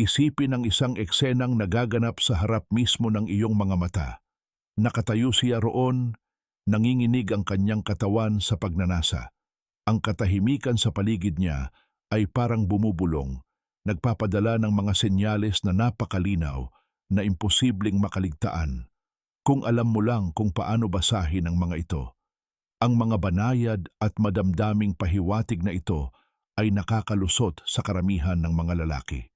Isipin ang isang eksenang nagaganap sa harap mismo ng iyong mga mata. Nakatayo siya roon, nanginginig ang kanyang katawan sa pagnanasa. Ang katahimikan sa paligid niya ay parang bumubulong, nagpapadala ng mga senyales na napakalinaw na imposibleng makaligtaan. Kung alam mo lang kung paano basahin ang mga ito, ang mga banayad at madamdaming pahiwatig na ito ay nakakalusot sa karamihan ng mga lalaki.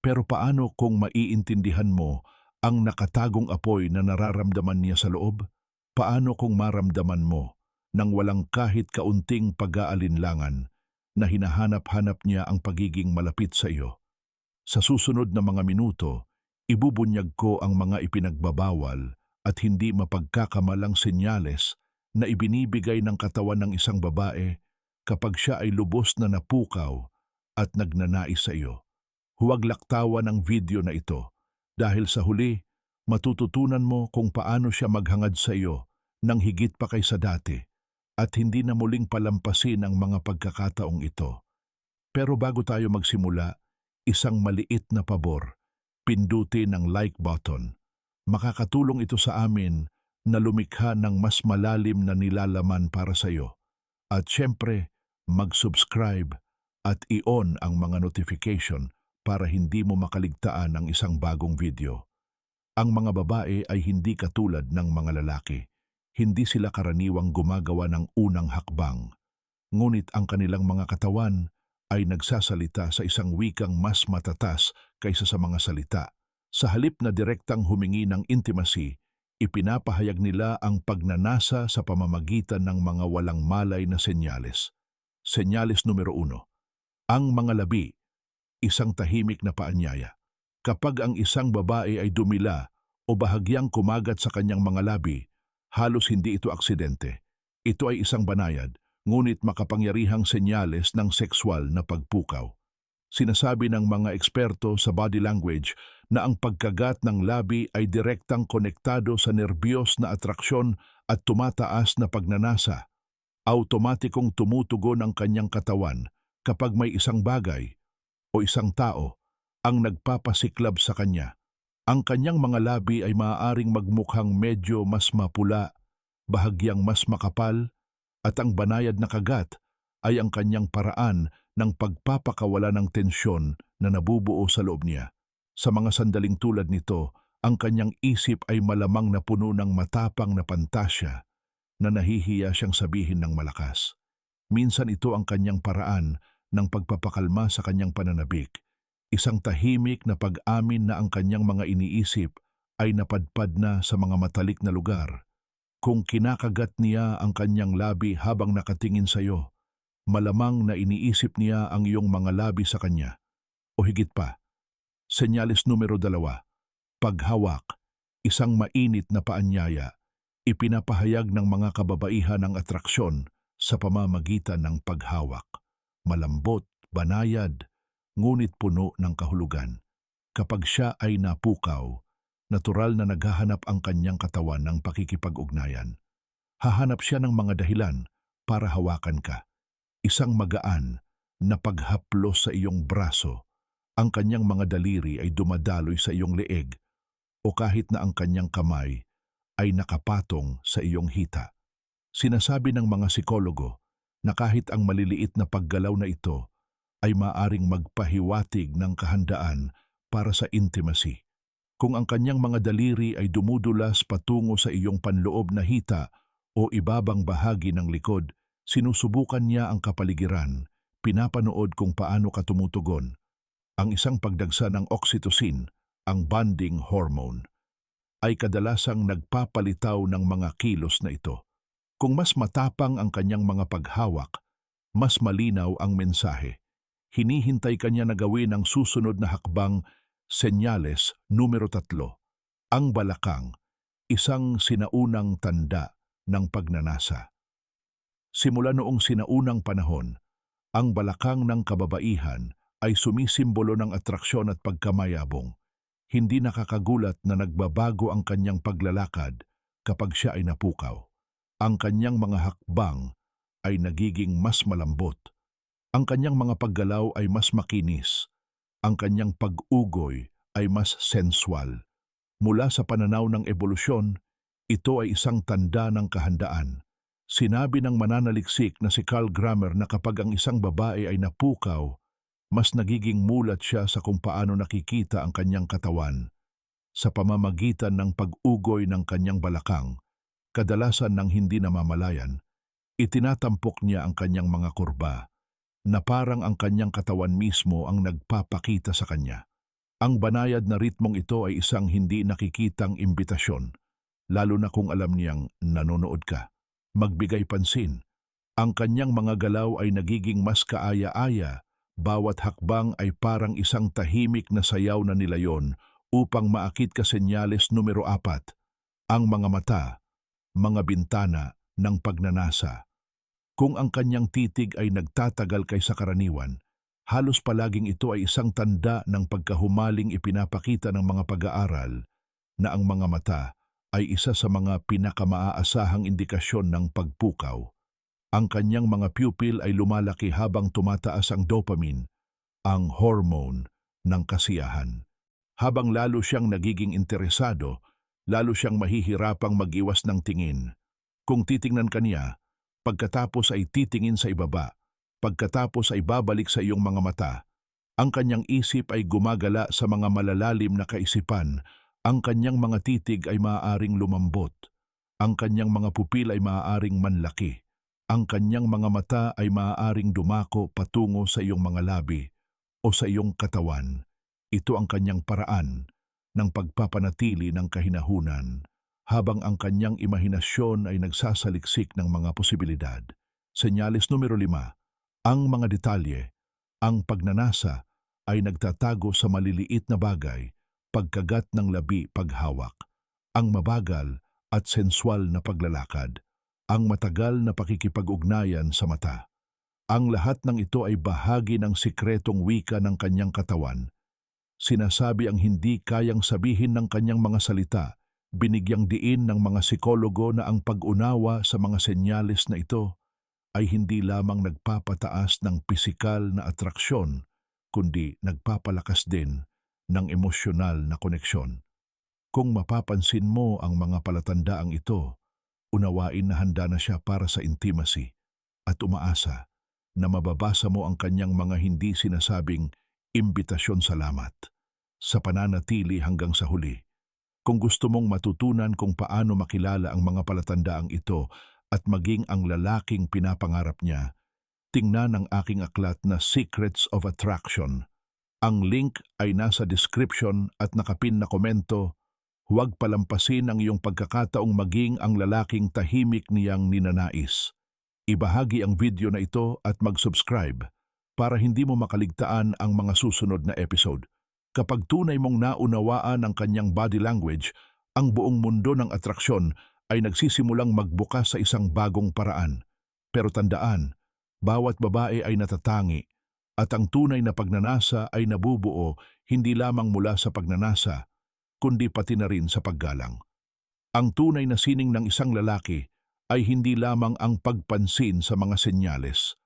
Pero paano kung maiintindihan mo ang nakatagong apoy na nararamdaman niya sa loob? Paano kung maramdaman mo nang walang kahit kaunting pag-aalinlangan na hinahanap-hanap niya ang pagiging malapit sa iyo? Sa susunod na mga minuto, ibubunyag ko ang mga ipinagbabawal at hindi mapagkakamalang senyales na ibinibigay ng katawan ng isang babae kapag siya ay lubos na napukaw at nagnanais sa iyo. Huwag laktawan ang video na ito dahil sa huli, matututunan mo kung paano siya maghangad sa iyo nang higit pa kaysa dati at hindi na muling palampasin ang mga pagkakataong ito. Pero bago tayo magsimula, isang maliit na pabor, pindutin ang like button. Makakatulong ito sa amin na lumikha ng mas malalim na nilalaman para sa iyo. At syempre, mag-subscribe at i-on ang mga notification para hindi mo makaligtaan ang isang bagong video. Ang mga babae ay hindi katulad ng mga lalaki. Hindi sila karaniwang gumagawa ng unang hakbang. Ngunit ang kanilang mga katawan ay nagsasalita sa isang wikang mas matatas kaysa sa mga salita. Sa halip na direktang humingi ng intimacy, ipinapahayag nila ang pagnanasa sa pamamagitan ng mga walang malay na senyales. Senyales numero uno. Ang mga labi isang tahimik na paanyaya. Kapag ang isang babae ay dumila o bahagyang kumagat sa kanyang mga labi, halos hindi ito aksidente. Ito ay isang banayad, ngunit makapangyarihang senyales ng sexual na pagpukaw. Sinasabi ng mga eksperto sa body language na ang pagkagat ng labi ay direktang konektado sa nerbiyos na atraksyon at tumataas na pagnanasa. Automatikong tumutugon ang kanyang katawan kapag may isang bagay o isang tao ang nagpapasiklab sa kanya. Ang kanyang mga labi ay maaaring magmukhang medyo mas mapula, bahagyang mas makapal, at ang banayad na kagat ay ang kanyang paraan ng pagpapakawala ng tensyon na nabubuo sa loob niya. Sa mga sandaling tulad nito, ang kanyang isip ay malamang na puno ng matapang na pantasya na nahihiya siyang sabihin ng malakas. Minsan ito ang kanyang paraan ng pagpapakalma sa kanyang pananabik, isang tahimik na pag-amin na ang kanyang mga iniisip ay napadpad na sa mga matalik na lugar. Kung kinakagat niya ang kanyang labi habang nakatingin sa iyo, malamang na iniisip niya ang iyong mga labi sa kanya. O higit pa, senyales numero dalawa, paghawak, isang mainit na paanyaya, ipinapahayag ng mga kababaihan ang atraksyon sa pamamagitan ng paghawak malambot, banayad, ngunit puno ng kahulugan. Kapag siya ay napukaw, natural na naghahanap ang kanyang katawan ng pakikipag-ugnayan. Hahanap siya ng mga dahilan para hawakan ka. Isang magaan na paghaplos sa iyong braso, ang kanyang mga daliri ay dumadaloy sa iyong leeg o kahit na ang kanyang kamay ay nakapatong sa iyong hita. Sinasabi ng mga psikologo na kahit ang maliliit na paggalaw na ito ay maaring magpahiwatig ng kahandaan para sa intimacy. Kung ang kanyang mga daliri ay dumudulas patungo sa iyong panloob na hita o ibabang bahagi ng likod, sinusubukan niya ang kapaligiran, pinapanood kung paano ka tumutugon. Ang isang pagdagsa ng oxytocin, ang bonding hormone, ay kadalasang nagpapalitaw ng mga kilos na ito. Kung mas matapang ang kanyang mga paghawak, mas malinaw ang mensahe. Hinihintay kanya na gawin ang susunod na hakbang, senyales numero tatlo. Ang balakang, isang sinaunang tanda ng pagnanasa. Simula noong sinaunang panahon, ang balakang ng kababaihan ay sumisimbolo ng atraksyon at pagkamayabong. Hindi nakakagulat na nagbabago ang kanyang paglalakad kapag siya ay napukaw ang kanyang mga hakbang ay nagiging mas malambot. Ang kanyang mga paggalaw ay mas makinis ang kanyang pag-ugoy ay mas sensual. Mula sa pananaw ng ebolusyon, ito ay isang tanda ng kahandaan. Sinabi ng mananaliksik na si Carl Grammer na kapag ang isang babae ay napukaw, mas nagiging mulat siya sa kung paano nakikita ang kanyang katawan sa pamamagitan ng pag-ugoy ng kanyang balakang, kadalasan ng hindi namamalayan, itinatampok niya ang kanyang mga kurba, na parang ang kanyang katawan mismo ang nagpapakita sa kanya. Ang banayad na ritmong ito ay isang hindi nakikitang imbitasyon, lalo na kung alam niyang nanonood ka. Magbigay pansin, ang kanyang mga galaw ay nagiging mas kaaya-aya, bawat hakbang ay parang isang tahimik na sayaw na nilayon upang maakit ka senyales numero apat, ang mga mata, mga bintana ng pagnanasa. Kung ang kanyang titig ay nagtatagal kaysa karaniwan, halos palaging ito ay isang tanda ng pagkahumaling ipinapakita ng mga pag-aaral na ang mga mata ay isa sa mga pinakamaaasahang indikasyon ng pagpukaw. Ang kanyang mga pupil ay lumalaki habang tumataas ang dopamine, ang hormone ng kasiyahan. Habang lalo siyang nagiging interesado, lalo siyang mahihirapang mag-iwas ng tingin. Kung titingnan ka niya, pagkatapos ay titingin sa ibaba, pagkatapos ay babalik sa iyong mga mata, ang kanyang isip ay gumagala sa mga malalalim na kaisipan ang kanyang mga titig ay maaaring lumambot. Ang kanyang mga pupil ay maaaring manlaki. Ang kanyang mga mata ay maaaring dumako patungo sa iyong mga labi o sa iyong katawan. Ito ang kanyang paraan ng pagpapanatili ng kahinahunan habang ang kanyang imahinasyon ay nagsasaliksik ng mga posibilidad. Senyales numero lima, ang mga detalye, ang pagnanasa ay nagtatago sa maliliit na bagay pagkagat ng labi paghawak, ang mabagal at sensual na paglalakad, ang matagal na pakikipag-ugnayan sa mata. Ang lahat ng ito ay bahagi ng sikretong wika ng kanyang katawan. Sinasabi ang hindi kayang sabihin ng kanyang mga salita, binigyang diin ng mga psikologo na ang pag-unawa sa mga senyales na ito ay hindi lamang nagpapataas ng pisikal na atraksyon, kundi nagpapalakas din ng emosyonal na koneksyon. Kung mapapansin mo ang mga palatandaang ito, unawain na handa na siya para sa intimacy at umaasa na mababasa mo ang kanyang mga hindi sinasabing imbitasyon salamat sa pananatili hanggang sa huli. Kung gusto mong matutunan kung paano makilala ang mga palatandaang ito at maging ang lalaking pinapangarap niya, tingnan ang aking aklat na Secrets of Attraction ang link ay nasa description at nakapin na komento. Huwag palampasin ang iyong pagkakataong maging ang lalaking tahimik niyang ninanais. Ibahagi ang video na ito at mag-subscribe para hindi mo makaligtaan ang mga susunod na episode. Kapag tunay mong naunawaan ang kanyang body language, ang buong mundo ng atraksyon ay nagsisimulang magbukas sa isang bagong paraan. Pero tandaan, bawat babae ay natatangi at ang tunay na pagnanasa ay nabubuo hindi lamang mula sa pagnanasa, kundi pati na rin sa paggalang. Ang tunay na sining ng isang lalaki ay hindi lamang ang pagpansin sa mga senyales,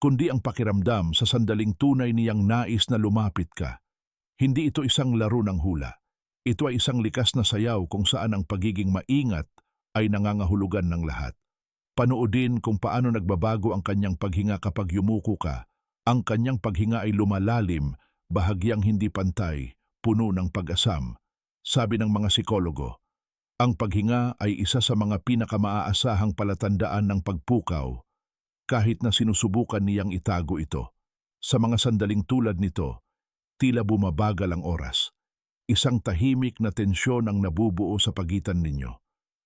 kundi ang pakiramdam sa sandaling tunay niyang nais na lumapit ka. Hindi ito isang laro ng hula. Ito ay isang likas na sayaw kung saan ang pagiging maingat ay nangangahulugan ng lahat. Panoodin kung paano nagbabago ang kanyang paghinga kapag yumuko ka ang kanyang paghinga ay lumalalim, bahagyang hindi pantay, puno ng pag-asam. Sabi ng mga psikologo, ang paghinga ay isa sa mga pinakamaasahang palatandaan ng pagpukaw, kahit na sinusubukan niyang itago ito. Sa mga sandaling tulad nito, tila bumabagal ang oras. Isang tahimik na tensyon ang nabubuo sa pagitan ninyo.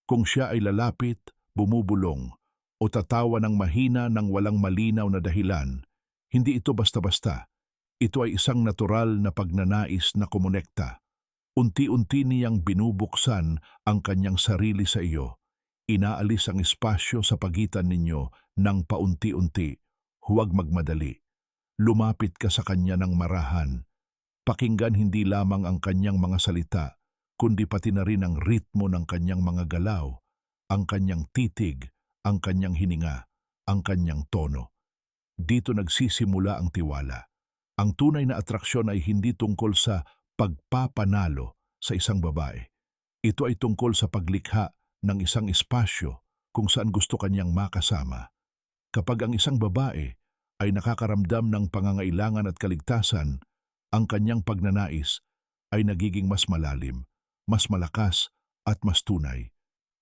Kung siya ay lalapit, bumubulong, o tatawa ng mahina ng walang malinaw na dahilan, hindi ito basta-basta. Ito ay isang natural na pagnanais na kumonekta. Unti-unti niyang binubuksan ang kanyang sarili sa iyo. Inaalis ang espasyo sa pagitan ninyo ng paunti-unti. Huwag magmadali. Lumapit ka sa kanya ng marahan. Pakinggan hindi lamang ang kanyang mga salita, kundi pati na rin ang ritmo ng kanyang mga galaw, ang kanyang titig, ang kanyang hininga, ang kanyang tono. Dito nagsisimula ang tiwala. Ang tunay na atraksyon ay hindi tungkol sa pagpapanalo sa isang babae. Ito ay tungkol sa paglikha ng isang espasyo kung saan gusto kanyang makasama. Kapag ang isang babae ay nakakaramdam ng pangangailangan at kaligtasan, ang kanyang pagnanais ay nagiging mas malalim, mas malakas at mas tunay.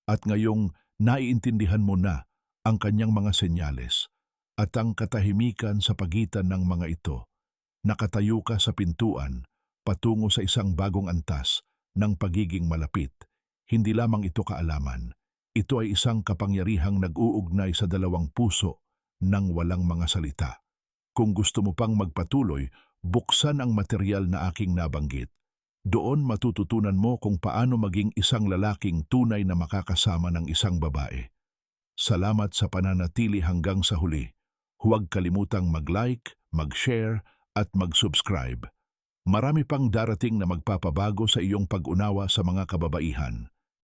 At ngayong naiintindihan mo na ang kanyang mga senyales at ang katahimikan sa pagitan ng mga ito, nakatayo ka sa pintuan patungo sa isang bagong antas ng pagiging malapit. Hindi lamang ito kaalaman, ito ay isang kapangyarihang nag-uugnay sa dalawang puso ng walang mga salita. Kung gusto mo pang magpatuloy, buksan ang material na aking nabanggit. Doon matututunan mo kung paano maging isang lalaking tunay na makakasama ng isang babae. Salamat sa pananatili hanggang sa huli. Huwag kalimutang mag-like, mag-share at mag-subscribe. Marami pang darating na magpapabago sa iyong pag-unawa sa mga kababaihan.